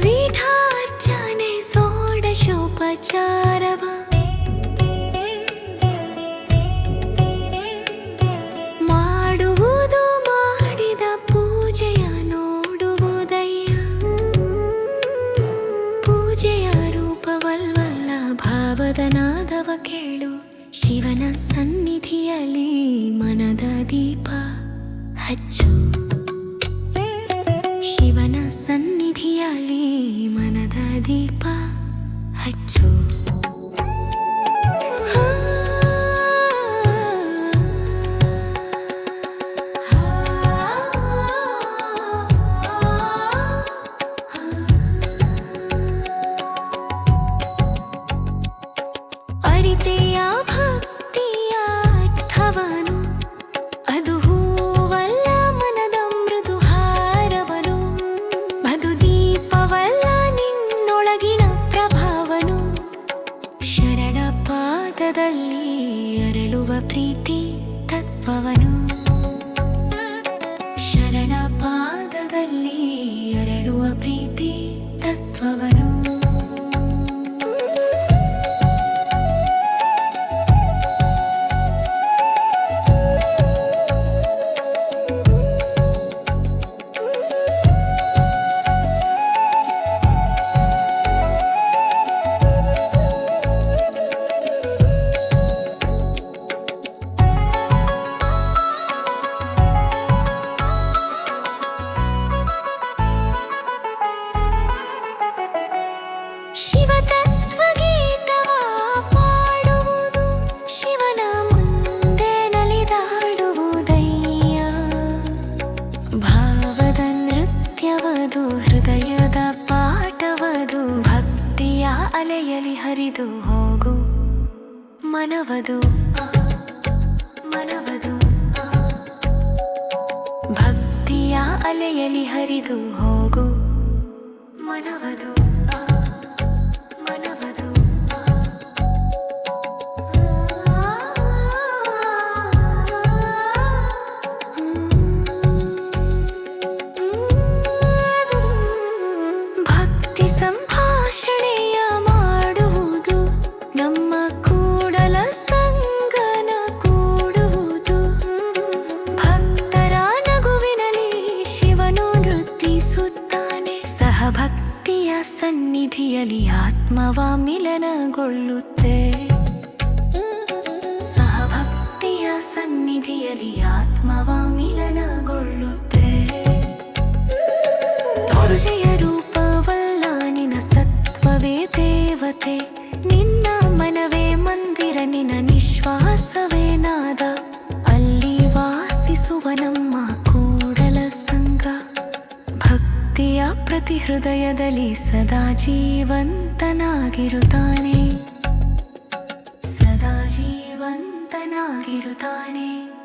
ವಿಠಾರ್ಚನೆ ಷೋಡಶೋಪಚಾರವ ಮಾಡುವುದು ಮಾಡಿದ ಪೂಜೆಯ ನೋಡುವುದಯ್ಯ. ಪೂಜೆಯ ರೂಪವಲ್ವಲ್ಲ ಭಾವದ ನಾದವ ಕೇಳು. ಶಿವನ ಸನ್ನಿಧಿಯಲ್ಲಿ ಮನದ ದೀಪ ಹಚ್ಚು. ಶಿವನ ಸನ್ನಿಧಿಯಲ್ಲಿ ಮನದ ದೀಪ ಹಚ್ಚು ಅರಿತೆಯ ಪಾದದಲ್ಲಿ ಅರಳುವ ಪ್ರೀತಿ ತತ್ವವನು. ಶರಣ ಪಾದದಲ್ಲಿ ಅರಳುವ ಪ್ರೀತಿ ತತ್ವವನು. ಹರಿದು ಹೋಗು. ಮನವದು. ಮನವದು. ಭಕ್ತಿಯ ಅಲೆಯಲ್ಲಿ ಹರಿದು ಹೋಗು. ಮನವದು. ಸನ್ನಿಧಿಯಲ್ಲಿ ಆತ್ಮವ ಮಿಲನಗೊಳ್ಳುತ್ತೆ ಸಹಭಕ್ತಿಯ ಸನ್ನಿಧಿಯಲ್ಲಿ ಆತ್ಮವ ಮಿಲನಗೊಳ್ಳುತ್ತೆ ಪ್ರತಿ ಹೃದಯದಲ್ಲಿ ಸದಾ ಜೀವಂತನಾಗಿರುತ್ತಾನೆ. ಸದಾ ಜೀವಂತನಾಗಿರುತ್ತಾನೆ.